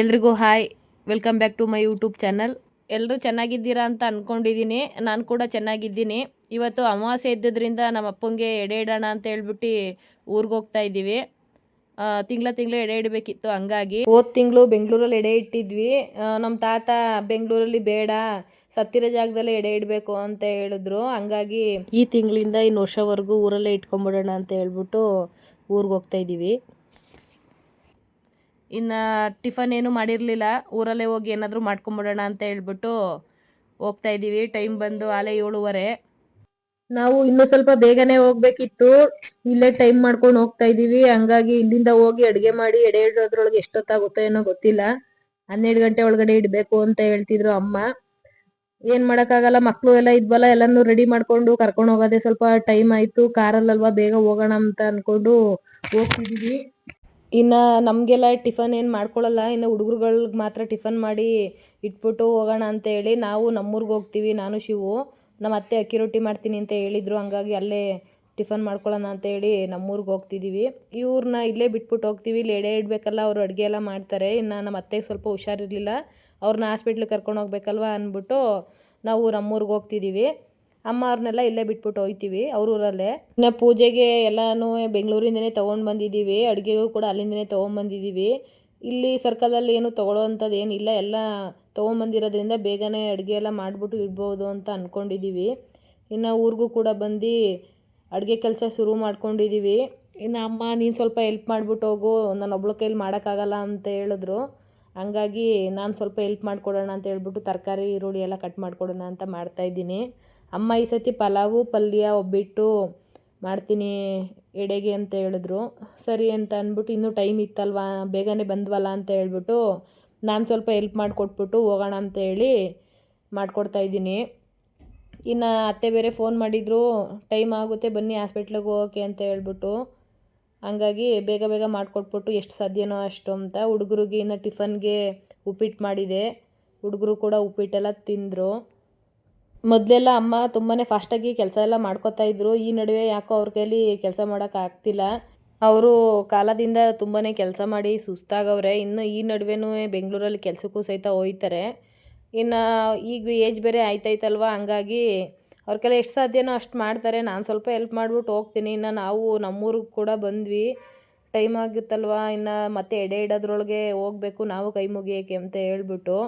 ಎಲ್ರಿಗೂ hi. Welcome back to my YouTube channel ಎಲ್ಲರೂ ಚೆನ್ನಾಗಿದ್ದೀರಾ ಅಂತ ಅಂದ್ಕೊಂಡಿದ್ದೀನಿ ನಾನು ಕೂಡ ಚೆನ್ನಾಗಿದ್ದೀನಿ. ಇವತ್ತು ಅಮಾವಾಸ್ಯೆ ಇದ್ದಿದ್ದರಿಂದ ನಮ್ಮ ಅಪ್ಪಂಗೆ ಎಡೆ ಇಡೋಣ ಅಂತ ಹೇಳ್ಬಿಟ್ಟು ಊರಿಗೆ ಹೋಗ್ತಾ ಇದ್ದೀವಿ. ತಿಂಗಳ ತಿಂಗಳು ಎಡೆ ಇಡಬೇಕಿತ್ತು, ಹಂಗಾಗಿ. ಹೋದ ತಿಂಗಳು ಬೆಂಗಳೂರಲ್ಲಿ ಎಡೆ ಇಟ್ಟಿದ್ವಿ. ನಮ್ಮ ತಾತ ಬೆಂಗಳೂರಲ್ಲಿ ಬೇಡ, ಸತ್ತಿರೋ ಜಾಗದಲ್ಲೇ ಎಡೆ ಇಡಬೇಕು ಅಂತ ಹೇಳಿದ್ರು. ಹಂಗಾಗಿ ಈ ತಿಂಗಳಿಂದ ಇನ್ನು ವರ್ಷವರೆಗೂ ಊರಲ್ಲೇ ಇಟ್ಕೊಂಬಿಡೋಣ ಅಂತ ಹೇಳ್ಬಿಟ್ಟು ಊರಿಗೆ ಹೋಗ್ತಾ ಇದ್ದೀವಿ. ಇನ್ನು ಟಿಫನ್ ಏನು ಮಾಡಿರಲಿಲ್ಲ. ಊರಲ್ಲೇ ಹೋಗಿ ಏನಾದರೂ ಮಾಡ್ಕೊಂಬಿಡೋಣ ಅಂತ ಹೇಳ್ಬಿಟ್ಟು ಹೋಗ್ತಾ ಇದ್ದೀವಿ ಟೈಮ್ ಬಂದು ಆಲೆ ಏಳುವರೆ. ನಾವು ಇನ್ನು ಸ್ವಲ್ಪ ಬೇಗನೆ ಹೋಗ್ಬೇಕಿತ್ತು. ಇಲ್ಲೇ ಟೈಮ್ ಮಾಡ್ಕೊಂಡು ಹೋಗ್ತಾ ಇದೀವಿ. ಹಂಗಾಗಿ ಇಲ್ಲಿಂದ ಹೋಗಿ ಅಡ್ಗೆ ಮಾಡಿ ಎಡೆ ಇಡೋದ್ರೊಳಗೆ ಎಷ್ಟೊತ್ತಾಗುತ್ತೋ ಏನೋ ಗೊತ್ತಿಲ್ಲ. ಹನ್ನೆರಡು ಗಂಟೆ ಒಳಗಡೆ ಇಡ್ಬೇಕು ಅಂತ ಹೇಳ್ತಿದ್ರು ಅಮ್ಮ. ಏನ್ ಮಾಡಕ್ಕಾಗಲ್ಲ, ಮಕ್ಳು ಎಲ್ಲ ಇದ್ವಲ್ಲ, ಎಲ್ಲಾನು ರೆಡಿ ಮಾಡ್ಕೊಂಡು ಕರ್ಕೊಂಡು ಹೋಗೋದೇ ಸ್ವಲ್ಪ ಟೈಮ್ ಆಯ್ತು. ಕಾರಲ್ಲಲ್ವಾ ಬೇಗ ಹೋಗೋಣ ಅಂತ ಅನ್ಕೊಂಡು ಹೋಗ್ತಿದೀವಿ. ಇನ್ನು ನಮಗೆಲ್ಲ ಟಿಫನ್ ಏನು ಮಾಡ್ಕೊಳ್ಳಲ್ಲ ಇನ್ನು ಹುಡುಗರುಗಳ್ಗೆ ಮಾತ್ರ ಟಿಫನ್ ಮಾಡಿ ಇಟ್ಬಿಟ್ಟು ಹೋಗೋಣ ಅಂತ ಹೇಳಿ ನಾವು ನಮ್ಮೂರಿಗೆ ಹೋಗ್ತೀವಿ, ನಾನು, ಶಿವು. ನಮ್ಮ ಅತ್ತೆ ಅಕ್ಕಿ ರೊಟ್ಟಿ ಮಾಡ್ತೀನಿ ಅಂತ ಹೇಳಿದ್ರು, ಹಂಗಾಗಿ ಅಲ್ಲೇ ಟಿಫನ್ ಮಾಡ್ಕೊಳ್ಳೋಣ ಅಂತ ಹೇಳಿ ನಮ್ಮೂರಿಗೆ ಹೋಗ್ತಿದ್ದೀವಿ ಇವ್ರನ್ನ ಇಲ್ಲೇ ಬಿಟ್ಬಿಟ್ಟು ಹೋಗ್ತೀವಿ, ಇಲ್ಲಿ ಎಡೆ ಇಡಬೇಕಲ್ಲ, ಅವರು ಅಡುಗೆ ಎಲ್ಲ ಮಾಡ್ತಾರೆ. ಇನ್ನು ನಮ್ಮ ಅತ್ತೆಗೆ ಸ್ವಲ್ಪ ಹುಷಾರಿರಲಿಲ್ಲ ಅವ್ರನ್ನ ಹಾಸ್ಪಿಟ್ಲಿಗೆ ಕರ್ಕೊಂಡು ಹೋಗ್ಬೇಕಲ್ವ ಅಂದ್ಬಿಟ್ಟು ನಾವು ನಮ್ಮೂರಿಗೆ ಹೋಗ್ತಿದ್ದೀವಿ ಅಮ್ಮ ಅವ್ರನ್ನೆಲ್ಲ ಇಲ್ಲೇ ಬಿಟ್ಬಿಟ್ಟು ಹೋಯ್ತೀವಿ ಅವ್ರ ಊರಲ್ಲೇ. ಇನ್ನು ಪೂಜೆಗೆ ಎಲ್ಲನೂ ಬೆಂಗಳೂರಿಂದನೇ ತೊಗೊಂಡು ಬಂದಿದ್ದೀವಿ ಅಡುಗೆಗೂ ಕೂಡ ಅಲ್ಲಿಂದನೇ ತೊಗೊಂಬಂದಿದ್ದೀವಿ ಇಲ್ಲಿ ಸರ್ಕಲಲ್ಲಿ ಏನು ತೊಗೊಳ್ಳೋವಂಥದ್ದು ಏನಿಲ್ಲ, ಎಲ್ಲ ತೊಗೊಂಬಂದಿರೋದ್ರಿಂದ ಬೇಗನೆ ಅಡುಗೆ ಎಲ್ಲ ಮಾಡಿಬಿಟ್ಟು ಇಡ್ಬೋದು ಅಂತ ಅಂದ್ಕೊಂಡಿದ್ದೀವಿ ಇನ್ನು ಊರಿಗೂ ಕೂಡ ಬಂದು ಅಡುಗೆ ಕೆಲಸ ಶುರು ಮಾಡ್ಕೊಂಡಿದ್ದೀವಿ ಇನ್ನು ಅಮ್ಮ, ನೀನು ಸ್ವಲ್ಪ ಹೆಲ್ಪ್ ಮಾಡಿಬಿಟ್ಟು ಹೋಗು, ನಾನು ಒಬ್ಳ ಕೈಲಿ ಮಾಡೋಕ್ಕಾಗಲ್ಲ ಅಂತ ಹೇಳಿದ್ರು. ಹಂಗಾಗಿ ನಾನು ಸ್ವಲ್ಪ ಹೆಲ್ಪ್ ಮಾಡಿಕೊಡೋಣ ಅಂತ ಹೇಳ್ಬಿಟ್ಟು ತರಕಾರಿ, ಈರುಳ್ಳಿ ಎಲ್ಲ ಕಟ್ ಮಾಡಿಕೊಡೋಣ ಅಂತ ಮಾಡ್ತಾಯಿದ್ದೀನಿ ಅಮ್ಮ ಈ ಸತಿ ಪಲಾವು, ಪಲ್ಯ ಒಬ್ಬಿಟ್ಟು ಮಾಡ್ತೀನಿ ಎಡೆಗೆ ಅಂತ ಹೇಳಿದ್ರು. ಸರಿ ಅಂತ ಅಂದ್ಬಿಟ್ಟು ಇನ್ನೂ ಟೈಮ್ ಇತ್ತಲ್ವಾ, ಬೇಗನೆ ಬಂದ್ವಲ್ಲ ಅಂತ ಹೇಳ್ಬಿಟ್ಟು ನಾನು ಸ್ವಲ್ಪ ಹೆಲ್ಪ್ ಮಾಡಿಕೊಟ್ಬಿಟ್ಟು ಹೋಗೋಣ ಅಂತ ಹೇಳಿ ಇದ್ದೀನಿ. ಇನ್ನು ಅತ್ತೆ ಬೇರೆ ಫೋನ್ ಮಾಡಿದರು, ಟೈಮ್ ಆಗುತ್ತೆ, ಬನ್ನಿ ಹಾಸ್ಪಿಟ್ಲಿಗೆ ಹೋಗೋಕೆ ಅಂತ ಹೇಳ್ಬಿಟ್ಟು. ಹಂಗಾಗಿ ಬೇಗ ಬೇಗ ಮಾಡಿಕೊಟ್ಬಿಟ್ಟು ಎಷ್ಟು ಸಾಧ್ಯನೋ ಅಷ್ಟು ಅಂತ ಹುಡುಗರಿಗೆ ಇನ್ನು ಟಿಫನ್ಗೆ ಉಪ್ಪಿಟ್ಟು ಮಾಡಿದೆ. ಹುಡುಗರು ಕೂಡ ಉಪ್ಪಿಟ್ಟೆಲ್ಲ ತಿಂದರು. ಮೊದಲೆಲ್ಲ ಅಮ್ಮ ತುಂಬಾ ಫಾಸ್ಟಾಗಿ ಕೆಲಸ ಎಲ್ಲ ಮಾಡ್ಕೋತಾ ಇದ್ರು. ಈ ನಡುವೆ ಯಾಕೋ ಅವ್ರ ಕೈಲಿ ಕೆಲಸ ಮಾಡೋಕೆ ಆಗ್ತಿಲ್ಲ. ಅವರು ಕಾಲದಿಂದ ತುಂಬಾ ಕೆಲಸ ಮಾಡಿ ಸುಸ್ತಾಗವ್ರೆ. ಇನ್ನು ಈ ನಡುವೆನೂ ಬೆಂಗಳೂರಲ್ಲಿ ಕೆಲಸಕ್ಕೂ ಸಹಿತ ಹೋಯ್ತಾರೆ. ಇನ್ನು ಈಗ ಏಜ್ ಬೇರೆ ಆಯ್ತಾಯ್ತಲ್ವ? ಹಂಗಾಗಿ ಅವ್ರ ಕೈಲಿ ಎಷ್ಟು ಸಾಧ್ಯನೋ ಅಷ್ಟು ಮಾಡ್ತಾರೆ. ನಾನು ಸ್ವಲ್ಪ ಹೆಲ್ಪ್ ಮಾಡಿಬಿಟ್ಟು ಹೋಗ್ತೀನಿ. ಇನ್ನು ನಾವು ನಮ್ಮೂರಿಗೆ ಕೂಡ ಬಂದ್ವಿ. ಟೈಮ್ ಆಗುತ್ತಲ್ವ? ಇನ್ನು ಮತ್ತೆ ಎಡೆ ಇಡೋದ್ರೊಳಗೆ ಹೋಗಬೇಕು. ನಾವು ಕೈ ಮುಗಿಯೋಕ್ಕೆ ಅಂತ ಹೇಳ್ಬಿಟ್ಟು.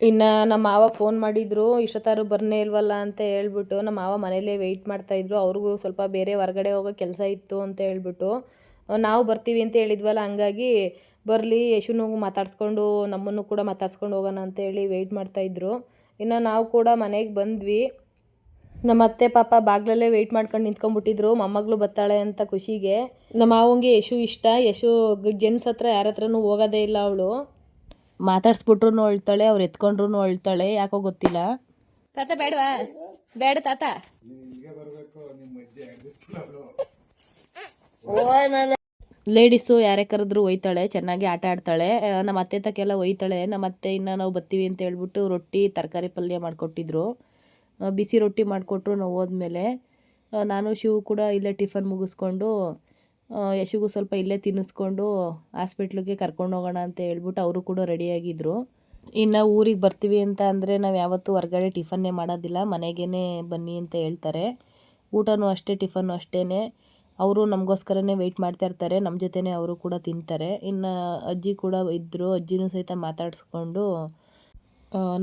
ಇನ್ನು ನಮ್ಮ ಮಾವ ಫೋನ್ ಮಾಡಿದರು ಇಷ್ಟೊತ್ತಾರು ಬರ್ನೇ ಇಲ್ವಲ್ಲ? ಅಂತ ಹೇಳ್ಬಿಟ್ಟು ನಮ್ಮ ಮಾವ ಮನೇಲೇ ವೆಯ್ಟ್ ಮಾಡ್ತಾಯಿದ್ರು ಅವ್ರಿಗೂ ಸ್ವಲ್ಪ ಬೇರೆ ಹೊರಗಡೆ ಹೋಗೋ ಕೆಲಸ ಇತ್ತು ಅಂತ ಹೇಳ್ಬಿಟ್ಟು, ನಾವು ಬರ್ತೀವಿ ಅಂತ ಹೇಳಿದ್ವಲ್ಲ, ಹಂಗಾಗಿ ಬರಲಿ, ಯಶುನು ಮಾತಾಡ್ಸ್ಕೊಂಡು, ನಮ್ಮನ್ನು ಕೂಡ ಮಾತಾಡ್ಸ್ಕೊಂಡು ಹೋಗೋಣ ಅಂತ ಹೇಳಿ ವೆಯ್ಟ್ ಮಾಡ್ತಾಯಿದ್ರು ಇನ್ನು ನಾವು ಕೂಡ ಮನೆಗೆ ಬಂದ್ವಿ. ನಮ್ಮ ಅತ್ತೆ ಪಾಪ ಬಾಗ್ಲಲ್ಲೇ ವೆಯ್ಟ್ ಮಾಡ್ಕೊಂಡು ನಿಂತ್ಕೊಂಡ್ಬಿಟ್ಟಿದ್ರು, ಮೊಮ್ಮಗಳು ಬರ್ತಾಳೆ ಅಂತ ಖುಷಿಗೆ. ನಮ್ಮ ಮಾವಂಗೆ ಯಶು ಇಷ್ಟ. ಯಶು ಜೆಂಟ್ಸ್ ಹತ್ರ ಯಾರ ಹತ್ರನೂ ಹೋಗೋದೇ ಇಲ್ಲ ಅವಳು. ಮಾತಾಡ್ಸ್ಬಿಟ್ರು ಅಳ್ತಾಳೆ, ಅವ್ರು ಎತ್ಕೊಂಡ್ರು ಅಳ್ತಾಳೆ, ಯಾಕೋ ಗೊತ್ತಿಲ್ಲ. ತಾತ ಬೇಡವಾ? ಬೇಡ ತಾತ. ಲೇಡೀಸು ಯಾರೇ ಕರೆದ್ರು ಒಯ್ತಾಳೆ, ಚೆನ್ನಾಗಿ ಆಟ ಆಡ್ತಾಳೆ. ನಮ್ಮ ಅತ್ತೆ ತಕ್ಕೆಲ್ಲ ಒಯ್ತಾಳೆ. ನಮ್ಮ ಅತ್ತೆ ಇನ್ನು ನಾವು ಬರ್ತೀವಿ ಅಂತ ಹೇಳ್ಬಿಟ್ಟು ರೊಟ್ಟಿ, ತರಕಾರಿ ಪಲ್ಯ ಮಾಡಿಕೊಟ್ಟಿದ್ರು. ಬಿಸಿ ರೊಟ್ಟಿ ಮಾಡಿಕೊಟ್ರು ನಾವು ಹೋದ್ಮೇಲೆ ನಾನು ಶಿವು ಕೂಡ ಇಲ್ಲೇ ಟಿಫನ್ ಮುಗಿಸ್ಕೊಂಡು ಯಶುಗೂ ಸ್ವಲ್ಪ ಇಲ್ಲೇ ತಿನ್ನಿಸ್ಕೊಂಡು ಹಾಸ್ಪಿಟ್ಲಿಗೆ ಕರ್ಕೊಂಡು ಹೋಗೋಣ ಅಂತ ಹೇಳ್ಬಿಟ್ಟು ಅವರು ಕೂಡ ರೆಡಿಯಾಗಿದ್ದರು ಇನ್ನು ಊರಿಗೆ ಬರ್ತೀವಿ ಅಂತ ಅಂದರೆ ನಾವು ಯಾವತ್ತೂ ಹೊರಗಡೆ ಟಿಫನ್ನೇ ಮಾಡೋದಿಲ್ಲ ಮನೆಗೇ ಬನ್ನಿ ಅಂತ ಹೇಳ್ತಾರೆ. ಊಟನೂ ಅಷ್ಟೇ, ಟಿಫನ್ನು ಅಷ್ಟೇ ಅವರು ನಮಗೋಸ್ಕರನೇ ವೆಯ್ಟ್ ಮಾಡ್ತಾ ಇರ್ತಾರೆ ನಮ್ಮ ಜೊತೆನೇ ಅವರು ಕೂಡ ತಿಂತಾರೆ. ಇನ್ನು ಅಜ್ಜಿ ಕೂಡ ಇದ್ದರು ಅಜ್ಜಿನೂ ಸಹಿತ ಮಾತಾಡಿಸ್ಕೊಂಡು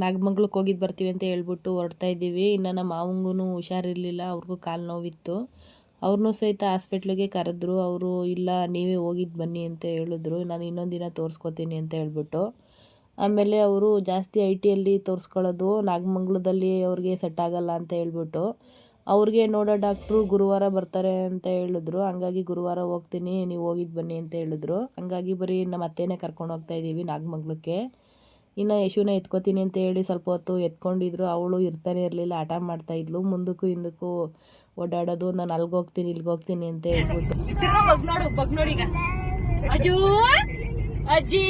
ನಾಗಮಂಗ್ಳಕ್ಕೆ ಹೋಗಿದ್ದು ಬರ್ತೀವಿ ಅಂತ ಹೇಳ್ಬಿಟ್ಟು ಹೊರಡ್ತಾ ಇದ್ದೀವಿ. ಇನ್ನು ನಮ್ಮ ಮಾವಂಗೂ ಹುಷಾರಿರಲಿಲ್ಲ, ಅವ್ರಿಗೂ ಕಾಲು ನೋವಿತ್ತು. ಅವ್ರನ್ನೂ ಸಹಿತ ಹಾಸ್ಪಿಟ್ಲಿಗೆ ಕರೆದ್ರು, ಅವರು, ಇಲ್ಲ, ನೀವೇ ಹೋಗಿದ್ದು ಬನ್ನಿ ಅಂತ ಹೇಳಿದ್ರು. ನಾನು ಇನ್ನೊಂದು ದಿನ ತೋರಿಸ್ಕೊತೀನಿ ಅಂತ ಹೇಳ್ಬಿಟ್ಟು. ಆಮೇಲೆ ಅವರು ಜಾಸ್ತಿ ಐ ಟಿಯಲ್ಲಿ ತೋರಿಸ್ಕೊಳ್ಳೋದು ನಾಗಮಂಗ್ಲದಲ್ಲಿ ಅವ್ರಿಗೆ ಸೆಟ್ ಆಗಲ್ಲ ಅಂತ ಹೇಳ್ಬಿಟ್ಟು. ಅವ್ರಿಗೆ ನೋಡೋ ಡಾಕ್ಟ್ರು ಗುರುವಾರ ಬರ್ತಾರೆ ಅಂತ ಹೇಳಿದ್ರು. ಹಂಗಾಗಿ ಗುರುವಾರ ಹೋಗ್ತೀನಿ, ನೀವು ಹೋಗಿದ್ದು ಬನ್ನಿ ಅಂತ ಹೇಳಿದ್ರು. ಹಂಗಾಗಿ ಬರೀ ನಮ್ಮ ಅತ್ತೆನೇ ಕರ್ಕೊಂಡು ಹೋಗ್ತಾ ಇದ್ದೀವಿ ನಾಗಮಂಗ್ಲಕ್ಕೆ. ಇನ್ನು ಯಶುನ ಎತ್ಕೋತೀನಿ ಅಂತ ಹೇಳಿ ಸ್ವಲ್ಪ ಹೊತ್ತು ಎತ್ಕೊಂಡಿದ್ರು. ಅವಳು ಇರ್ತಾನೆ ಇರಲಿಲ್ಲ ಆಟ ಮಾಡ್ತಾಯಿದ್ಲು ಮುಂದಕ್ಕೂ ಹಿಂದಕ್ಕೂ ಓಡಾಡೋದು, ನಾನು ಅಲ್ಗೆ ಹೋಗ್ತೀನಿ ಅಂತ ಹೇಳ್ಬಿಟ್ಟು. ನೋಡು ಬಗ್ ನೋಡೀಗ ಅಜ್ಜು ಅಜ್ಜಿ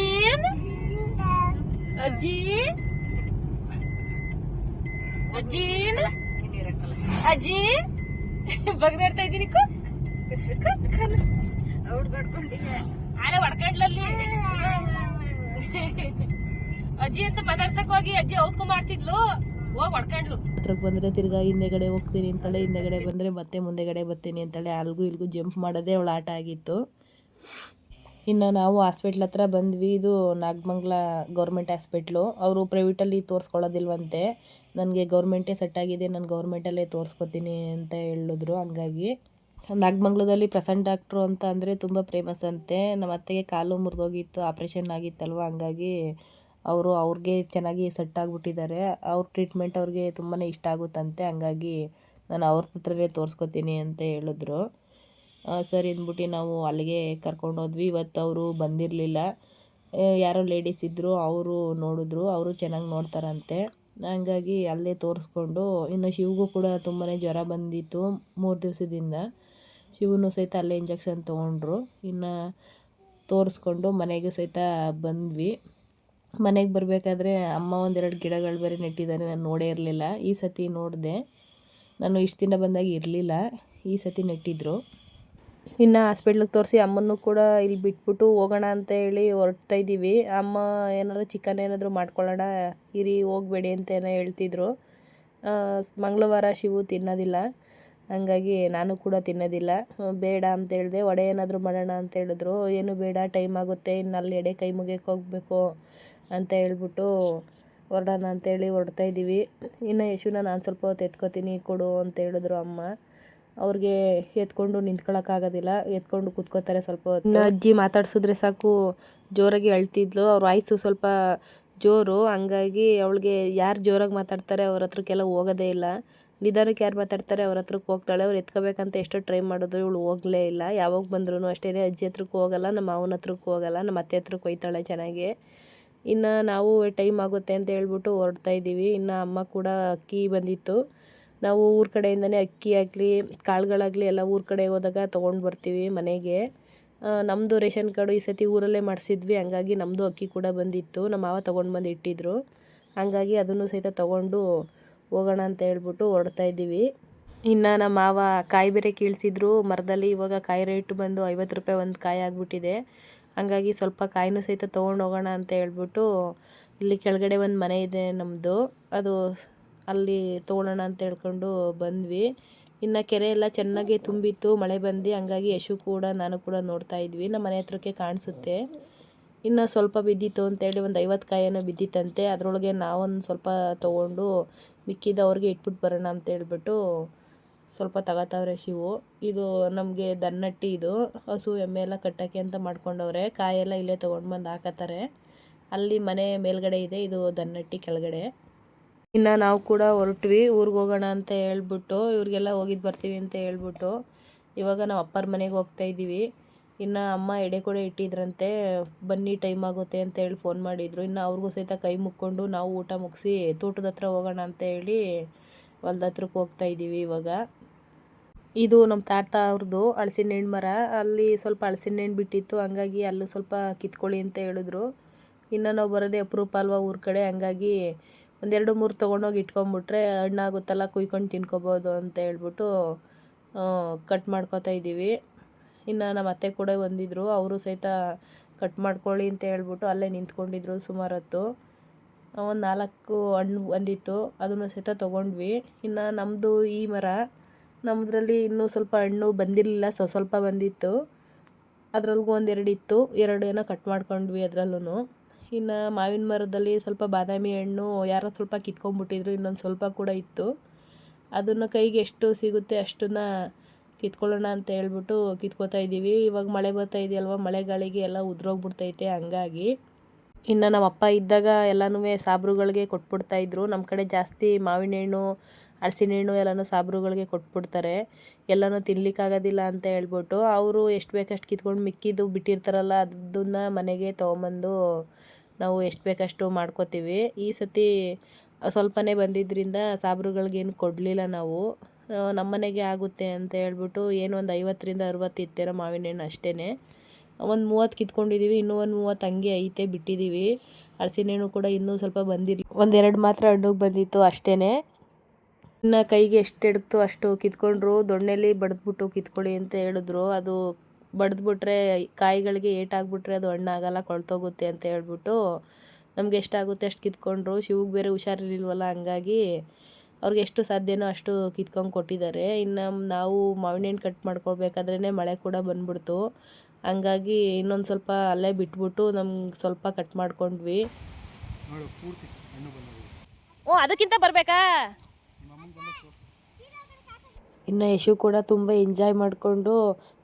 ಅಜ್ಜಿ ಅಜ್ಜಿ ಅಜ್ಜಿ ಬಗ್ದಾಡ್ತಾ ಇದ್ದೀನಿ ಅಜ್ಜಿ ಅಂತ ಮಾತಾಡ್ಸಕ್ ಹೋಗಿ ಅಜ್ಜಿ ಔಸ್ಕೊ ಮಾಡ್ತಿದ್ಲು. ಹತ್ರಕ್ಕೆ ಬಂದ್ರೆ ತಿರ್ಗಾ ಹಿಂದೆಗಡೆ ಹೋಗ್ತೀನಿ ಅಂತಾಳೆ, ಹಿಂದೆಗಡೆ ಬಂದ್ರೆ ಮತ್ತೆ ಮುಂದೆಗಡೆ ಬರ್ತೀನಿ ಅಂತಾಳೆ ಅಲ್ಗೂ ಇಲ್ಗೂ ಜಂಪ್ ಮಾಡೋದೇ ಅವಳ ಆಟ ಆಗಿತ್ತು. ಇನ್ನು ನಾವು ಹಾಸ್ಪಿಟ್ಲ್ ಹತ್ರ ಬಂದ್ವಿ, ಇದು ನಾಗಮಂಗ್ಲ ಗೌರ್ಮೆಂಟ್ ಹಾಸ್ಪಿಟ್ಲು ಅವರು ಪ್ರೈವೇಟಲ್ಲಿ ತೋರಿಸ್ಕೊಳ್ಳೋದಿಲ್ವಂತೆ. ನನಗೆ ಗೌರ್ಮೆಂಟೇ ಸೆಟ್ ಆಗಿದೆ, ನಾನು ಗೌರ್ಮೆಂಟಲ್ಲೇ ತೋರಿಸ್ಕೊತೀನಿ ಅಂತ ಹೇಳಿದ್ರು ಹಂಗಾಗಿ. ನಾಗಮಂಗ್ಲದಲ್ಲಿ ಪ್ರಸನ್ನ ಡಾಕ್ಟ್ರು ಅಂತ ಅಂದರೆ ತುಂಬ ಫೇಮಸ್ ಅಂತೆ. ನಮ್ಮ ಅತ್ತೆಗೆ ಕಾಲು ಮುರಿದೋಗಿತ್ತು ಆಪ್ರೇಷನ್ ಆಗಿತ್ತಲ್ವ, ಹಂಗಾಗಿ ಅವರು ಅವ್ರಿಗೆ ಚೆನ್ನಾಗಿ ಸೆಟ್ ಆಗಿಬಿಟ್ಟಿದ್ದಾರೆ. ಅವ್ರ ಟ್ರೀಟ್ಮೆಂಟ್ ಅವ್ರಿಗೆ ತುಂಬಾ ಇಷ್ಟ ಆಗುತ್ತಂತೆ. ಹಂಗಾಗಿ ನಾನು ಅವ್ರ ಹತ್ರನೇ ತೋರಿಸ್ಕೊತೀನಿ ಅಂತ ಹೇಳಿದ್ರು. ಸರಿ ಅಂದ್ಬಿಟ್ಟು ನಾವು ಅಲ್ಲಿಗೆ ಕರ್ಕೊಂಡು ಹೋದ್ವಿ. ಇವತ್ತು ಅವರು ಬಂದಿರಲಿಲ್ಲ. ಯಾರೋ ಲೇಡೀಸ್ ಇದ್ದರು ಅವರು ನೋಡಿದ್ರು. ಅವರು ಚೆನ್ನಾಗಿ ನೋಡ್ತಾರಂತೆ. ಹಂಗಾಗಿ ಅಲ್ಲೇ ತೋರಿಸ್ಕೊಂಡು, ಇನ್ನು ಶಿವಗೂ ಕೂಡ ತುಂಬಾ ಜ್ವರ ಬಂದಿತ್ತು ಮೂರು ದಿವಸದಿಂದ. ಶಿವನು ಸಹಿತ ಅಲ್ಲೇ ಇಂಜೆಕ್ಷನ್ ತೊಗೊಂಡ್ರು. ಇನ್ನು ತೋರಿಸ್ಕೊಂಡು ಮನೆಗೂ ಸಹಿತ ಬಂದ್ವಿ. ಮನೆಗೆ ಬರಬೇಕಾದ್ರೆ ಅಮ್ಮ ಒಂದೆರಡು ಗಿಡಗಳು ಬರೀ ನೆಟ್ಟಿದ್ದಾರೆ ನಾನು ನೋಡೇ ಇರಲಿಲ್ಲ. ಈ ಸತಿ ನೋಡಿದೆ. ನಾನು ಇಷ್ಟು ದಿನ ಬಂದಾಗ ಇರಲಿಲ್ಲ. ಈ ಸತಿ ನೆಟ್ಟಿದ್ರು. ಇನ್ನು ಹಾಸ್ಪಿಟ್ಲಿಗೆ ತೋರಿಸಿ ಅಮ್ಮನ್ನು ಕೂಡ ಇಲ್ಲಿ ಬಿಟ್ಬಿಟ್ಟು ಹೋಗೋಣ ಅಂತ ಹೇಳಿ ಹೊರಡ್ತಾ ಇದ್ದೀವಿ ಅಮ್ಮ ಏನಾದ್ರು ಚಿಕನ್ ಏನಾದರೂ ಮಾಡ್ಕೊಳ್ಳೋಣ, ಇರಿ, ಹೋಗಬೇಡಿ ಅಂತ ಏನೋ ಹೇಳ್ತಿದ್ರು. ಮಂಗಳವಾರ ಶಿವು ತಿನ್ನೋದಿಲ್ಲ. ಹಂಗಾಗಿ ನಾನು ಕೂಡ ತಿನ್ನೋದಿಲ್ಲ. ಬೇಡ ಅಂತ ಹೇಳಿದೆ. ವಡೆ ಏನಾದರೂ ಮಾಡೋಣ ಅಂತ ಹೇಳಿದ್ರು. ಏನು ಬೇಡ, ಟೈಮ್ ಆಗುತ್ತೆ. ಇನ್ನು ಅಲ್ಲಿ ಎಡೆ ಕೈ ಮುಗಿಯೋಕೆ ಹೋಗಬೇಕು. ಅಂತ ಹೇಳ್ಬಿಟ್ಟು ಹೊರಡೋಣ ಅಂತೇಳಿ ಹೊರಡ್ತಾ ಇದ್ದೀವಿ. ಇನ್ನು ಯಶುನ ನಾನು ಸ್ವಲ್ಪ ಹೊತ್ತು ಎತ್ಕೋತೀನಿ, ಕೊಡು ಅಂತ ಹೇಳಿದ್ರು ಅಮ್ಮ. ಅವ್ರಿಗೆ ಎತ್ಕೊಂಡು ನಿಂತ್ಕೊಳ್ಳೋಕ್ಕಾಗೋದಿಲ್ಲ ಎತ್ಕೊಂಡು ಕೂತ್ಕೋತಾರೆ ಸ್ವಲ್ಪ ಹೊತ್ತು. ಅಜ್ಜಿ ಮಾತಾಡ್ಸಿದ್ರೆ ಸಾಕು, ಜೋರಾಗಿ ಅಳ್ತಿದ್ಲು. ಅವ್ರ ವಾಯ್ಸು ಸ್ವಲ್ಪ ಜೋರು. ಹಂಗಾಗಿ ಅವಳಿಗೆ ಯಾರು ಜೋರಾಗಿ ಮಾತಾಡ್ತಾರೆ ಅವ್ರ ಹತ್ರಕ್ಕೆಲ್ಲ ಹೋಗೋದೇ ಇಲ್ಲ. ನಿಧಾನಕ್ಕೆ ಯಾರು ಮಾತಾಡ್ತಾರೆ ಅವ್ರ ಹತ್ರಕ್ಕೆ ಹೋಗ್ತಾಳೆ. ಅವ್ರು ಎತ್ಕೋಬೇಕಂತ ಎಷ್ಟೋ ಟ್ರೈ ಮಾಡಿದ್ರು. ಇವಳು ಹೋಗಲೇ ಇಲ್ಲ. ಯಾವಾಗ ಬಂದ್ರೂ ಅಷ್ಟೇ ಅಜ್ಜಿ ಹತ್ರಕ್ಕೆ ಹೋಗಲ್ಲ ನಮ್ಮ ಮಾವನ ಹತ್ರಕ್ಕೆ ಹೋಗಲ್ಲ ನಮ್ಮ ಅತ್ತೆ ಹತ್ರಕ್ಕೆ ಹೋಯ್ತಾಳೆ ಚೆನ್ನಾಗಿ. ಇನ್ನು ನಾವು ಟೈಮ್ ಆಗುತ್ತೆ ಅಂತ ಹೇಳ್ಬಿಟ್ಟು ಹೊರಡ್ತಾ ಇದ್ದೀವಿ. ಇನ್ನು ಅಮ್ಮ ಕೂಡ ಅಕ್ಕಿ ಬಂದಿತ್ತು. ನಾವು ಊರ ಕಡೆಯಿಂದನೇ ಅಕ್ಕಿ ಆಗಲಿ, ಕಾಳುಗಳಾಗಲಿ ಎಲ್ಲ ಊರ ಕಡೆ ಹೋದಾಗ ತೊಗೊಂಡು ಬರ್ತೀವಿ ಮನೆಗೆ. ನಮ್ಮದು ರೇಷನ್ ಕಾರ್ಡು ಈ ಸತಿ ಊರಲ್ಲೇ ಮಾಡಿಸಿದ್ವಿ. ಹಂಗಾಗಿ ನಮ್ಮದು ಅಕ್ಕಿ ಕೂಡ ಬಂದಿತ್ತು. ನಮ್ಮ ಮಾವ ತೊಗೊಂಡು ಬಂದು ಇಟ್ಟಿದ್ರು. ಹಂಗಾಗಿ ಅದನ್ನು ಸಹಿತ ತೊಗೊಂಡು ಹೋಗೋಣ ಅಂತ ಹೇಳ್ಬಿಟ್ಟು ಹೊರಡ್ತಾ ಇದ್ದೀವಿ. ಇನ್ನು ನಮ್ಮ ಮಾವ ಕಾಯಿ ಬೇರೆ ಕೀಳ್ಸಿದ್ರು. ಮರದಲ್ಲಿ ಇವಾಗ ಕಾಯಿ ರೇಟ್ ಬಂದು ಐವತ್ತು ರೂಪಾಯಿ ಒಂದು ಕಾಯಿ ಆಗಿಬಿಟ್ಟಿದೆ. ಹಂಗಾಗಿ ಸ್ವಲ್ಪ ಕಾಯಿನೂ ಸಹಿತ ತೊಗೊಂಡು ಹೋಗೋಣ ಅಂತ ಹೇಳ್ಬಿಟ್ಟು ಇಲ್ಲಿ ಕೆಳಗಡೆ ಒಂದು ಮನೆ ಇದೆ ನಮ್ಮದು ಅದು ಅಲ್ಲಿ ತೊಗೊಳೋಣ ಅಂತ ಹೇಳ್ಕೊಂಡು ಬಂದ್ವಿ. ಇನ್ನು ಕೆರೆ ಎಲ್ಲ ಚೆನ್ನಾಗಿ ತುಂಬಿತ್ತು, ಮಳೆ ಬಂದು, ಹಂಗಾಗಿ ಯಶು ಕೂಡ, ನಾನು ಕೂಡ ನೋಡ್ತಾ ಇದ್ವಿ. ನಮ್ಮ ಮನೆ ಹತ್ರಕ್ಕೆ ಕಾಣಿಸುತ್ತೆ. ಇನ್ನು ಸ್ವಲ್ಪ ಬಿದ್ದಿತ್ತು ಅಂತೇಳಿ ಒಂದು ಐವತ್ತು ಕಾಯಿನೋ ಬಿದ್ದಿತ್ತಂತೆ. ಅದರೊಳಗೆ ನಾವೊಂದು ಸ್ವಲ್ಪ ತೊಗೊಂಡು ಮಿಕ್ಕಿದವ್ರಿಗೆ ಇಟ್ಬಿಟ್ಟು ಬರೋಣ ಅಂತ ಹೇಳ್ಬಿಟ್ಟು ಸ್ವಲ್ಪ ತಗೋತಾವ್ರೆ ಶಿವು. ಇದು ನಮಗೆ ದನ್ನಟ್ಟಿ ಇದು. ಹಸು, ಎಮ್ಮೆ ಎಲ್ಲ ಕಟ್ಟೋಕ್ಕೆ ಅಂತ ಮಾಡ್ಕೊಂಡವ್ರೆ. ಕಾಯೆಲ್ಲ ಇಲ್ಲೇ ತೊಗೊಂಡು ಬಂದು ಹಾಕತ್ತಾರೆ. ಅಲ್ಲಿ ಮನೆ ಮೇಲ್ಗಡೆ ಇದೆ. ಇದು ದನ್ನಟ್ಟಿ ಕೆಳಗಡೆ. ಇನ್ನು ನಾವು ಕೂಡ ಹೊರಟ್ವಿ. ಊರಿಗೆ ಹೋಗೋಣ ಅಂತ ಹೇಳ್ಬಿಟ್ಟು, ಇವ್ರಿಗೆಲ್ಲ ಹೋಗಿದ್ದು ಬರ್ತೀವಿ ಅಂತ ಹೇಳ್ಬಿಟ್ಟು, ಇವಾಗ ನಾವು ಅಪ್ಪರ ಮನೆಗೆ ಹೋಗ್ತಾ ಇದ್ದೀವಿ ಇನ್ನು ಅಮ್ಮ ಎಡೆ ಕೂಡ ಇಟ್ಟಿದ್ರಂತೆ. ಬನ್ನಿ ಟೈಮ್ ಆಗುತ್ತೆ ಅಂತ ಹೇಳಿ ಫೋನ್ ಮಾಡಿದ್ರು. ಇನ್ನು ಅವ್ರಿಗೂ ಸಹಿತ ಕೈ ಮುಕ್ಕೊಂಡು ನಾವು ಊಟ ಮುಗಿಸಿ ತೋಟದ ಹತ್ರ ಹೋಗೋಣ ಅಂತ ಹೇಳಿ ಹೊಲ್ದ ಹತ್ರಕ್ಕೆ ಹೋಗ್ತಾ ಇದ್ದೀವಿ ಇವಾಗ. ಇದು ನಮ್ಮ ತಾತ ಅವ್ರದ್ದು ಹಲಸಿನ ಹಣ್ಣು ಮರ ಅಲ್ಲಿ ಸ್ವಲ್ಪ ಹಲಸಿನ ಹಣ್ಣು ಬಿಟ್ಟಿತ್ತು. ಹಂಗಾಗಿ ಅಲ್ಲೂ ಸ್ವಲ್ಪ ಕಿತ್ಕೊಳ್ಳಿ ಅಂತ ಹೇಳಿದ್ರು. ಇನ್ನು ನಾವು ಬರೋದೇ ಅಪರೂಪ ಅಲ್ವಾ ಊರ ಕಡೆ. ಹಂಗಾಗಿ ಒಂದೆರಡು ಮೂರು ತೊಗೊಂಡೋಗಿ ಇಟ್ಕೊಂಬಿಟ್ರೆ ಹಣ್ಣಾಗುತ್ತಲ್ಲ, ಕುಯ್ಕೊಂಡು ತಿನ್ಕೋಬೋದು ಅಂತ ಹೇಳ್ಬಿಟ್ಟು ಕಟ್ ಮಾಡ್ಕೊತಾ ಇದ್ದೀವಿ ಇನ್ನು ನಮ್ಮ ಅತ್ತೆ ಕೂಡ ಬಂದಿದ್ದರು ಅವರು ಸಹಿತ ಕಟ್ ಮಾಡ್ಕೊಳ್ಳಿ ಅಂತ ಹೇಳ್ಬಿಟ್ಟು ಅಲ್ಲೇ ನಿಂತ್ಕೊಂಡಿದ್ರು ಸುಮಾರು ಹೊತ್ತು ಒಂದು ನಾಲ್ಕು ಹಣ್ಣು ಬಂದಿತ್ತು. ಅದನ್ನು ಸಹಿತ ತೊಗೊಂಡ್ವಿ. ಇನ್ನು ನಮ್ಮದು ಈ ಮರ ನಮ್ಮದ್ರಲ್ಲಿ ಇನ್ನೂ ಸ್ವಲ್ಪ ಹಣ್ಣು ಬಂದಿರಲಿಲ್ಲ ಸ್ವಲ್ಪ ಸ್ವಲ್ಪ ಬಂದಿತ್ತು. ಅದ್ರಲ್ಗೂ ಒಂದೆರಡು ಇತ್ತು ಎರಡು ಏನೋ ಕಟ್ ಮಾಡ್ಕೊಂಡ್ವಿ ಅದರಲ್ಲೂ ಇನ್ನು ಮಾವಿನ ಮರದಲ್ಲಿ ಸ್ವಲ್ಪ ಬಾದಾಮಿ ಹಣ್ಣು ಯಾರೋ ಸ್ವಲ್ಪ ಕಿತ್ಕೊಂಡ್ಬಿಟ್ಟಿದ್ರು, ಇನ್ನೊಂದು ಸ್ವಲ್ಪ ಕೂಡ ಇತ್ತು. ಅದನ್ನು ಕೈಗೆ ಎಷ್ಟು ಸಿಗುತ್ತೆ ಅಷ್ಟನ್ನು ಕಿತ್ಕೊಳ್ಳೋಣ ಅಂತ ಹೇಳ್ಬಿಟ್ಟು ಕಿತ್ಕೋತಾ ಇದ್ದೀವಿ. ಇವಾಗ ಮಳೆ ಬರ್ತಾ ಇದೆಯಲ್ವ ಮಳೆ ಗಾಳಿಗೆ ಎಲ್ಲ ಉದ್ರೋಗ್ಬಿಡ್ತೈತೆ ಹಂಗಾಗಿ. ಇನ್ನು ನಮ್ಮ ಅಪ್ಪ ಇದ್ದಾಗ ಎಲ್ಲನೂ ಸಾಬ್ರುಗಳಿಗೆ ಕೊಟ್ಬಿಡ್ತಾ ಇದ್ರು. ನಮ್ಮ ಕಡೆ ಜಾಸ್ತಿ ಮಾವಿನ ಹಣ್ಣು ಹಣ್ಣು ಎಲ್ಲನೂ ಸಾಬ್ರುಗಳಿಗೆ ಕೊಟ್ಬಿಡ್ತಾರೆ. ಎಲ್ಲನೂ ತಿನ್ಲಿಕ್ಕಾಗೋದಿಲ್ಲ ಅಂತ ಹೇಳ್ಬಿಟ್ಟು ಅವರು ಎಷ್ಟು ಬೇಕಷ್ಟು ಕಿತ್ಕೊಂಡು ಮಿಕ್ಕಿದ್ದು ಬಿಟ್ಟಿರ್ತಾರಲ್ಲ ಅದನ್ನು ಮನೆಗೆ ತೊಗೊಂಬಂದು ನಾವು ಎಷ್ಟು ಬೇಕಷ್ಟು ಮಾಡ್ಕೋತೀವಿ. ಈ ಸತಿ ಸ್ವಲ್ಪನೇ ಬಂದಿದ್ದರಿಂದ ಸಾಬ್ರುಗಳಿಗೇನು ಕೊಡಲಿಲ್ಲ ನಾವು. ನಮ್ಮನೆಗೆ ಆಗುತ್ತೆ ಅಂತ ಹೇಳ್ಬಿಟ್ಟು ಏನು ಒಂದು ಐವತ್ತರಿಂದ ಅರುವತ್ತು ಇತ್ತೇನೋ ಮಾವಿನ ಹಣ್ಣು ಅಷ್ಟೇ ಒಂದು ಮೂವತ್ತು ಕಿತ್ಕೊಂಡಿದ್ದೀವಿ ಇನ್ನೂ ಒಂದು ಮೂವತ್ತು ಹಂಗೆ ಐತೆ ಬಿಟ್ಟಿದ್ದೀವಿ ಹಣ್ಣು ಕೂಡ ಇನ್ನೂ ಸ್ವಲ್ಪ ಬಂದಿರಲಿ. ಒಂದೆರಡು ಮಾತ್ರ ಹಣ್ಣುಗೆ ಬಂದಿತ್ತು ಅಷ್ಟೇ ಇನ್ನು ಕೈಗೆ ಎಷ್ಟು ಅಷ್ಟು ಕಿತ್ಕೊಂಡ್ರು ದೊಣ್ಣೆಲಿ ಬಡಿದ್ಬಿಟ್ಟು ಕಿತ್ಕೊಳ್ಳಿ ಅಂತ ಹೇಳಿದ್ರು. ಅದು ಬಡ್ದ್ಬಿಟ್ರೆ ಕಾಯಿಗಳಿಗೆ ಏಟಾಗ್ಬಿಟ್ರೆ ಅದು ಹಣ್ಣಾಗಲ್ಲ ಕೊಳ್ತೋಗುತ್ತೆ ಅಂತ ಹೇಳ್ಬಿಟ್ಟು ನಮ್ಗೆ ಎಷ್ಟಾಗುತ್ತೆ ಅಷ್ಟು ಕಿತ್ಕೊಂಡ್ರು. ಶಿವಗೆ ಬೇರೆ ಹುಷಾರಿರ್ಲಿಲ್ವಲ್ಲ ಹಂಗಾಗಿ ಅವ್ರಿಗೆ ಎಷ್ಟು ಸಾಧ್ಯನೋ ಅಷ್ಟು ಕಿತ್ಕೊಂಡು ಕೊಟ್ಟಿದ್ದಾರೆ. ಇನ್ನು ನಾವು ಮಾವಿನ ಹಣ್ಣು ಕಟ್ ಮಾಡ್ಕೊಳ್ಬೇಕಾದ್ರೇ ಮಳೆ ಕೂಡ ಬಂದ್ಬಿಡ್ತು. ಹಂಗಾಗಿ ಇನ್ನೊಂದು ಸ್ವಲ್ಪ ಅಲ್ಲೇ ಬಿಟ್ಬಿಟ್ಟು ನಮ್ಗೆ ಸ್ವಲ್ಪ ಕಟ್ ಮಾಡ್ಕೊಂಡ್ವಿ. ಓ ಅದಕ್ಕಿಂತ ಬರಬೇಕಾ? ಇನ್ನು ಯಶು ಕೂಡ ತುಂಬ ಎಂಜಾಯ್ ಮಾಡಿಕೊಂಡು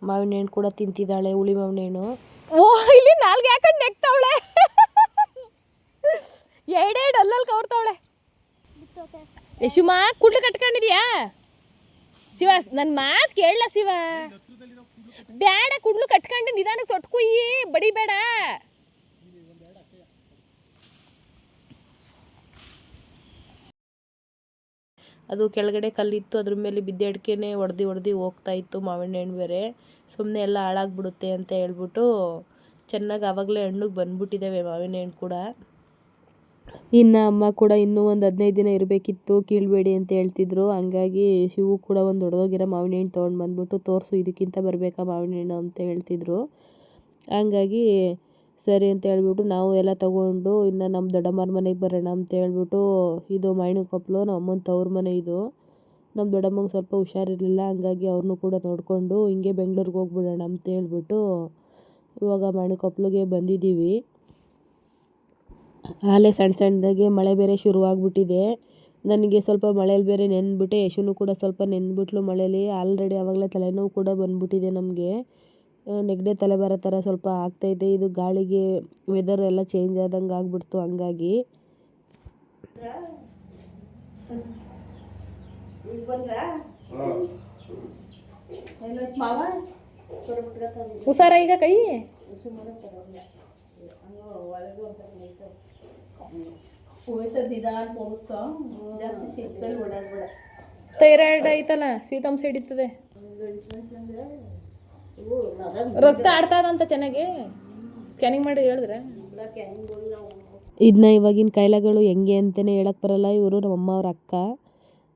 ಮಾವಿನ ಹಣ್ಣು ಕೂಡ ತಿಂತಿದ್ದಾಳೆ, ಹುಳಿ ಮಾವಿನ ಹಣ್ಣು. ಓ, ಇಲ್ಲಿ ನಾಲ್ಗೆ ಹಾಕೊಂಡು ನೆಕ್ತಾವಳೆ. ಎರಡೆರಡು ಅಲ್ಲಲ್ಲಿ ಕವರ್ತಾವಳೆ. ಯಶುಮಾ ಕುಡ್ಲು ಕಟ್ಕೊಂಡಿದ್ಯಾ? ಶಿವ ನನ್ನ ಮಾತು ಕೇಳಲ್ಲ ಶಿವ? ಬೇಡ ಕುಡ್ಲು ಕಟ್ಕೊಂಡು ನಿಧಾನಕ್ಕೆ ಬಡಿ ಬಡಿಬೇಡ. ಅದು ಕೆಳಗಡೆ ಕಲ್ಲಿತ್ತು, ಅದ್ರ ಮೇಲೆ ಬಿದ್ದೆಡ್ಕೆನೆ ಹೊಡ್ದು ಹೊಡ್ದು ಹೋಗ್ತಾ ಇತ್ತು ಮಾವಿನ ಹಣ್ಣು ಬೇರೆ. ಸುಮ್ಮನೆ ಎಲ್ಲ ಹಾಳಾಗ್ಬಿಡುತ್ತೆ ಅಂತ ಹೇಳ್ಬಿಟ್ಟು ಚೆನ್ನಾಗಿ ಆವಾಗಲೇ ಹಣ್ಣಿಗೆ ಬಂದ್ಬಿಟ್ಟಿದ್ದಾವೆ ಮಾವಿನ ಹಣ್ಣು ಕೂಡ. ಇನ್ನು ಅಮ್ಮ ಕೂಡ ಇನ್ನೂ ಒಂದು ಹದಿನೈದು ದಿನ ಇರಬೇಕಿತ್ತು, ಕೀಳಬೇಡಿ ಅಂತ ಹೇಳ್ತಿದ್ರು. ಹಂಗಾಗಿ ಶಿವು ಕೂಡ ಒಂದು ದೊಡ್ಡದೋಗಿರೋ ಮಾವಿನ ಹಣ್ಣು ತೊಗೊಂಡು ಬಂದ್ಬಿಟ್ಟು ತೋರಿಸು, ಇದಕ್ಕಿಂತ ಬರಬೇಕಾ ಮಾವಿನ ಹಣ್ಣು ಅಂತ ಹೇಳ್ತಿದ್ರು. ಹಂಗಾಗಿ ಸರಿ ಅಂತ ಹೇಳ್ಬಿಟ್ಟು ನಾವು ಎಲ್ಲ ತಗೊಂಡು ಇನ್ನು ನಮ್ಮ ದೊಡ್ಡಮ್ಮನ ಮನೆಗೆ ಬರೋಣ ಅಂತ ಹೇಳ್ಬಿಟ್ಟು ಇದು ನಮ್ಮ ಅಮ್ಮನ ತವ್ರ ಮನೆ ಇದು. ನಮ್ಮ ದೊಡ್ಡಮ್ಮಂಗೆ ಸ್ವಲ್ಪ ಹುಷಾರಿರಲಿಲ್ಲ, ಹಂಗಾಗಿ ಅವ್ರನ್ನೂ ಕೂಡ ನೋಡಿಕೊಂಡು ಹಿಂಗೆ ಬೆಂಗ್ಳೂರಿಗೆ ಹೋಗ್ಬಿಡೋಣ ಅಂತ ಹೇಳ್ಬಿಟ್ಟು ಇವಾಗ ಮಣಿಕೊಪ್ಪಲಿಗೆ ಕೊಪ್ಪಲಿಗೆ ಬಂದಿದ್ದೀವಿ. ಆಲೇ ಸಣ್ಣ ಸಣ್ಣದಾಗೆ ಮಳೆ ಬೇರೆ ಶುರುವಾಗ್ಬಿಟ್ಟಿದೆ. ನನಗೆ ಸ್ವಲ್ಪ ಮಳೇಲಿ ಬೇರೆ ನೆನ್ಬಿಟ್ಟೆ, ಯಶುನು ಕೂಡ ಸ್ವಲ್ಪ ನೆಂದ್ಬಿಟ್ಲು ಮಳೇಲಿ. ಆಲ್ರೆಡಿ ಆವಾಗಲೇ ತಲೆನೋವು ಕೂಡ ಬಂದ್ಬಿಟ್ಟಿದೆ ನಮಗೆ. ನೆಗಡಿ ತಲೆ ಬರೋ ಥರ ಸ್ವಲ್ಪ ಆಗ್ತೈತೆ. ಇದು ಗಾಳಿಗೆ ವೆದರ್ ಎಲ್ಲ ಚೇಂಜ್ ಆದಂಗೆ ಆಗ್ಬಿಡ್ತು ಹಂಗಾಗಿ. ಹುಷಾರ ಈಗ ಕೈ? ಥೈರಾಯ್ಡ್ ಐತಲ್ಲ ಸೀತಾಂಶ ಹಿಡಿತದೆ ರಕ್ತ ಆಡ್ತಾದಂತ ಚೆನ್ನಾಗಿ. ಸ್ಕ್ಯಾನಿಂಗ್ ಮಾಡಿ ಹೇಳಿದ್ರೆ. ಇದನ್ನ ಇವಾಗಿನ ಕಾಯಿಲೆಗಳು ಹೆಂಗೆ ಅಂತಲೇ ಹೇಳಕ್ಕೆ ಬರಲ್ಲ. ಇವರು ನಮ್ಮಮ್ಮ ಅವ್ರ ಅಕ್ಕ.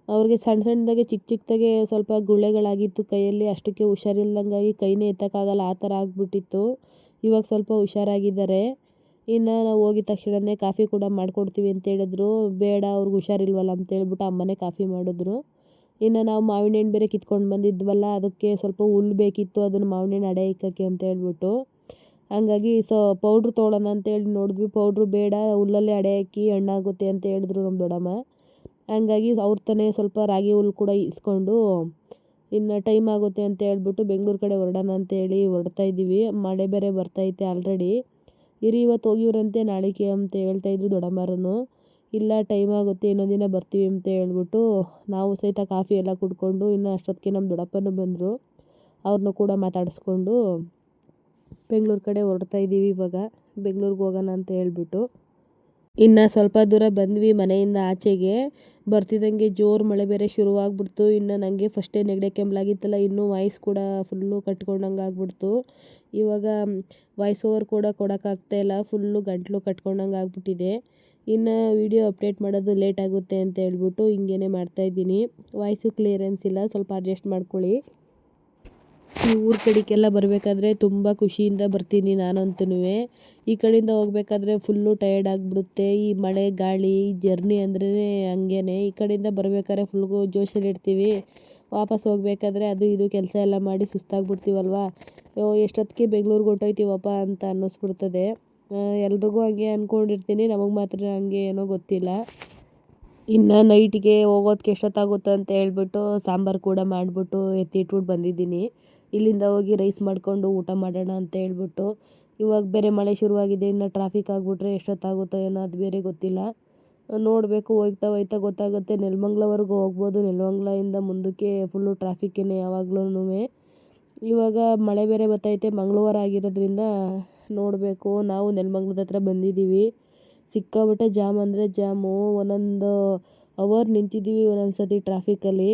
ಅವ್ರಿಗೆ ಸಣ್ಣ ಸಣ್ಣದಾಗೆ ಚಿಕ್ಕ ಚಿಕ್ಕದಾಗೆ ಸ್ವಲ್ಪ ಗುಳ್ಳೆಗಳಾಗಿತ್ತು ಕೈಯಲ್ಲಿ. ಅಷ್ಟಕ್ಕೆ ಹುಷಾರಿಲ್ದಂಗಾಗಿ ಕೈನೇ ಎತ್ತಕ್ಕಾಗಲ್ಲ. ಆ ಥರ ಆಗಿಬಿಟ್ಟಿತ್ತು. ಇವಾಗ ಸ್ವಲ್ಪ ಹುಷಾರಾಗಿದ್ದಾರೆ. ಇನ್ನು ನಾವು ಹೋಗಿದ ತಕ್ಷಣನೇ ಕಾಫಿ ಕೂಡ ಮಾಡಿಕೊಡ್ತೀವಿ ಅಂತ ಹೇಳಿದ್ರು. ಬೇಡ ಅವ್ರಿಗೆ ಹುಷಾರಿಲ್ವಲ್ಲ ಅಂತ ಹೇಳ್ಬಿಟ್ಟು ಅಮ್ಮನೇ ಕಾಫಿ ಮಾಡಿದ್ರು. ಇನ್ನು ನಾವು ಮಾವಿನ ಹಣ್ಣು ಬೇರೆ ಕಿತ್ಕೊಂಡು ಬಂದಿದ್ವಲ್ಲ, ಅದಕ್ಕೆ ಸ್ವಲ್ಪ ಹುಲ್ಲು ಬೇಕಿತ್ತು, ಅದನ್ನು ಮಾವಿನ ಹಣ್ಣು ಅಡೆ ಇಕ್ಕಕ್ಕೆ ಅಂತ ಹೇಳ್ಬಿಟ್ಟು. ಹಂಗಾಗಿ ಸೊ, ಪೌಡ್ರ್ ತೊಗೊಳ್ಳೋಣ ಅಂತೇಳಿ ನೋಡಿದ್ವಿ. ಪೌಡ್ರು ಬೇಡ, ಹುಲ್ಲಲ್ಲೇ ಅಡೆ ಹಾಕಿ ಹಣ್ಣಾಗುತ್ತೆ ಅಂತ ಹೇಳಿದ್ರು ನಮ್ಮ ದೊಡ್ಡಮ್ಮ. ಹಂಗಾಗಿ ಅವ್ರ ತಾನೇ ಸ್ವಲ್ಪ ರಾಗಿ ಹುಲ್ಲು ಕೂಡ ಇಸ್ಕೊಂಡು ಇನ್ನು ಟೈಮ್ ಆಗುತ್ತೆ ಅಂತ ಹೇಳ್ಬಿಟ್ಟು ಬೆಂಗಳೂರು ಕಡೆ ಹೊರಡೋಣ ಅಂತೇಳಿ ಹೊರಡ್ತಾ ಇದ್ದೀವಿ. ಮಳೆ ಬೇರೆ ಬರ್ತೈತೆ ಆಲ್ರೆಡಿ. ಇರಿ, ಇವತ್ತು ಹೋಗಿವ್ರಂತೆ ನಾಳಿಕೆ ಅಂತ ಹೇಳ್ತಾಯಿದ್ರು ದೊಡ್ಡಮ್ಮರನು ಇಲ್ಲ, ಟೈಮ್ ಆಗುತ್ತೆ, ಇನ್ನೊಂದು ದಿನ ಬರ್ತೀವಿ ಅಂತ ಹೇಳ್ಬಿಟ್ಟು ನಾವು ಸಹಿತ ಕಾಫಿ ಎಲ್ಲ ಕುಡ್ಕೊಂಡು ಇನ್ನು ಅಷ್ಟೊತ್ತಿಗೆ ನಮ್ಮ ದೊಡ್ಡಪ್ಪನೂ ಬಂದರು. ಅವ್ರನ್ನೂ ಕೂಡ ಮಾತಾಡಿಸ್ಕೊಂಡು ಬೆಂಗ್ಳೂರು ಕಡೆ ಹೊರಡ್ತಾ ಇದ್ದೀವಿ ಇವಾಗ. ಬೆಂಗ್ಳೂರಿಗೆ ಹೋಗೋಣ ಅಂತ ಹೇಳ್ಬಿಟ್ಟು. ಇನ್ನು ಸ್ವಲ್ಪ ದೂರ ಬಂದ್ವಿ ಮನೆಯಿಂದ ಆಚೆಗೆ. ಬರ್ತಿದ್ದಂಗೆ ಜೋರು ಮಳೆ ಬೇರೆ ಶುರುವಾಗ್ಬಿಡ್ತು. ಇನ್ನು ನನಗೆ ಫಸ್ಟೇ ನೆಗಡೆ ಕೆಮ್ಮಲಾಗಿತ್ತಲ್ಲ, ಇನ್ನೂ ವಾಯ್ಸ್ ಕೂಡ ಫುಲ್ಲು ಕಟ್ಕೊಂಡಂಗೆ ಆಗ್ಬಿಡ್ತು. ಇವಾಗ ವಾಯ್ಸ್ ಓವರ್ ಕೂಡ ಕೊಡೋಕ್ಕಾಗ್ತಾಯಿಲ್ಲ ಫುಲ್ಲು ಗಂಟಲು ಕಟ್ಕೊಂಡಂಗೆ ಆಗ್ಬಿಟ್ಟಿದೆ. ಇನ್ನು ವೀಡಿಯೋ ಅಪ್ಡೇಟ್ ಮಾಡೋದು ಲೇಟ್ ಆಗುತ್ತೆ ಅಂತ ಹೇಳ್ಬಿಟ್ಟು ಮಾಡ್ತಾ ಮಾಡ್ತಾಯಿದ್ದೀನಿ ವಾಯ್ಸು ಕ್ಲಿಯರೆನ್ಸ್ ಇಲ್ಲ, ಸ್ವಲ್ಪ ಅಡ್ಜಸ್ಟ್ ಮಾಡ್ಕೊಳ್ಳಿ. ಈ ಊರ ಕಡೆಗೆಲ್ಲ ಬರಬೇಕಾದ್ರೆ ತುಂಬ ಖುಷಿಯಿಂದ ಬರ್ತೀನಿ ನಾನಂತೂ ಈ ಕಡೆಯಿಂದ ಹೋಗ್ಬೇಕಾದ್ರೆ ಫುಲ್ಲು ಟಯರ್ಡ್ ಆಗಿಬಿಡುತ್ತೆ. ಈ ಮಳೆ, ಗಾಳಿ, ಈ ಜರ್ನಿ ಅಂದ್ರೇ ಹಂಗೇನೆ. ಈ ಕಡೆಯಿಂದ ಬರಬೇಕಾದ್ರೆ ಫುಲ್ಗು ಜೋಶಲ್ಲಿ ಇರ್ತೀವಿ. ವಾಪಸ್ ಹೋಗ್ಬೇಕಾದ್ರೆ ಅದು ಇದು ಕೆಲಸ ಎಲ್ಲ ಮಾಡಿ ಸುಸ್ತಾಗ್ಬಿಡ್ತೀವಲ್ವ? ಎಷ್ಟೊತ್ತಿಗೆ ಬೆಂಗ್ಳೂರಿಗೆ ಹೊಟ್ಟೋಯ್ತೀವಪ್ಪ ಅಂತ ಅನ್ನಿಸ್ಬಿಡ್ತದೆ. ಎಲ್ರಿಗೂ ಹಂಗೆ ಅಂದ್ಕೊಂಡಿರ್ತೀನಿ ನಮಗೆ ಮಾತ್ರ ಹಂಗೆ ಏನೋ ಗೊತ್ತಿಲ್ಲ. ಇನ್ನು ನೈಟಿಗೆ ಹೋಗೋದಕ್ಕೆ ಎಷ್ಟೊತ್ತಾಗುತ್ತೆ ಅಂತ ಹೇಳ್ಬಿಟ್ಟು ಸಾಂಬಾರು ಕೂಡ ಮಾಡಿಬಿಟ್ಟು ಎತ್ತಿಟ್ಬಿಟ್ಟು ಬಂದಿದ್ದೀನಿ. ಇಲ್ಲಿಂದ ಹೋಗಿ ರೈಸ್ ಮಾಡಿಕೊಂಡು ಊಟ ಮಾಡೋಣ ಅಂತ ಹೇಳ್ಬಿಟ್ಟು. ಇವಾಗ ಬೇರೆ ಮಳೆ ಶುರುವಾಗಿದೆ, ಇನ್ನು ಟ್ರಾಫಿಕ್ ಆಗಿಬಿಟ್ರೆ ಎಷ್ಟೊತ್ತಾಗುತ್ತೋ ಏನೋ ಅದು ಬೇರೆ ಗೊತ್ತಿಲ್ಲ. ನೋಡಬೇಕು ಹೋಗ್ತಾ ಹೋಗ್ತಾ ಗೊತ್ತಾಗುತ್ತೆ. ನೆಲಮಂಗ್ಲವರೆಗೂ ಹೋಗ್ಬೋದು. ನೆಲಮಂಗ್ಲದಿಂದ ಮುಂದಕ್ಕೆ ಫುಲ್ಲು ಟ್ರಾಫಿಕ್ಕೇ ಯಾವಾಗ್ಲೂ ಇವಾಗ ಮಳೆ ಬೇರೆ ಬರ್ತೈತೆ ಮಂಗಳವಾರ ಆಗಿರೋದ್ರಿಂದ ನೋಡಬೇಕು. ನಾವು ನೆಲಮಂಗ್ಲದ ಹತ್ರ ಬಂದಿದ್ದೀವಿ. ಸಿಕ್ಕಾಪಟ್ಟೆ ಜಾಮ್ ಅಂದರೆ ಜಾಮು. ಒಂದೊಂದು ಅವರ್ ನಿಂತಿದ್ದೀವಿ ಒಂದೊಂದು ಸತಿ ಟ್ರಾಫಿಕ್ಕಲ್ಲಿ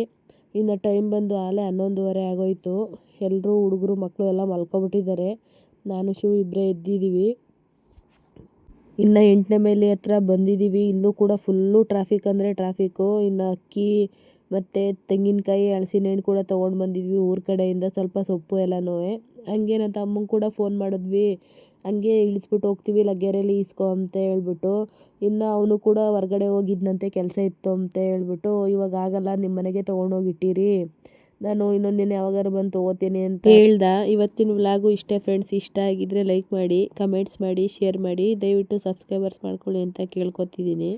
ಇನ್ನು ಟೈಮ್ ಬಂದು ಆಲೆ ಹನ್ನೊಂದುವರೆ ಆಗೋಯ್ತು. ಎಲ್ಲರೂ ಹುಡುಗರು ಮಕ್ಕಳು ಎಲ್ಲ ಮಲ್ಕೊಬಿಟ್ಟಿದ್ದಾರೆ. ನಾನು, ಶಿವ ಇಬ್ಬರೇ ಎದ್ದಿದ್ದೀವಿ ಇನ್ನು ಎಂಟನೇ ಮೇಲೆ ಹತ್ರ ಬಂದಿದ್ದೀವಿ. ಇಲ್ಲೂ ಕೂಡ ಫುಲ್ಲು ಟ್ರಾಫಿಕ್ ಅಂದರೆ ಟ್ರಾಫಿಕ್ಕು ಇನ್ನು ಅಕ್ಕಿ ಮತ್ತು ತೆಂಗಿನಕಾಯಿ ಹಲಸಿನ ಹಣ್ಣು ಕೂಡ ತೊಗೊಂಡು ಬಂದಿದ್ವಿ ಊರ ಕಡೆಯಿಂದ. ಸ್ವಲ್ಪ ಸೊಪ್ಪು ಎಲ್ಲನೂ. ಹಂಗೆ ನನ್ನ ತಮ್ಮಂಗೆ ಕೂಡ ಫೋನ್ ಮಾಡಿದ್ವಿ. ಹಂಗೆ ಇಳಿಸ್ಬಿಟ್ಟು ಹೋಗ್ತೀವಿ ಲಗ್ಗೆರೆಯಲ್ಲಿ ಇಸ್ಕೊ ಅಂತ ಹೇಳ್ಬಿಟ್ಟು. ಇನ್ನು ಅವನು ಕೂಡ ಹೊರ್ಗಡೆ ಹೋಗಿದ್ನಂತೆ, ಕೆಲಸ ಇತ್ತು ಅಂತ ಹೇಳ್ಬಿಟ್ಟು, ಇವಾಗ ಆಗಲ್ಲ ನಿಮ್ಮ ಮನೆಗೆ ತೊಗೊಂಡೋಗಿಟ್ಟಿರಿ ನಾನು ಇನ್ನೊಂದು ದಿನ ಯಾವಾಗಾರು ಬಂದು ತೊಗೋತೀನಿ ಅಂತ ಹೇಳ್ದ. ಇವತ್ತಿನ ವ್ಲಾಗು ಇಷ್ಟೇ ಫ್ರೆಂಡ್ಸ್ ಇಷ್ಟ ಆಗಿದ್ರೆ ಲೈಕ್ ಮಾಡಿ ಕಮೆಂಟ್ಸ್ ಮಾಡಿ ಶೇರ್ ಮಾಡಿ, ದಯವಿಟ್ಟು ಸಬ್ಸ್ಕ್ರೈಬರ್ಸ್ ಮಾಡ್ಕೊಳ್ಳಿ ಅಂತ ಕೇಳ್ಕೊತಿದ್ದೀನಿ.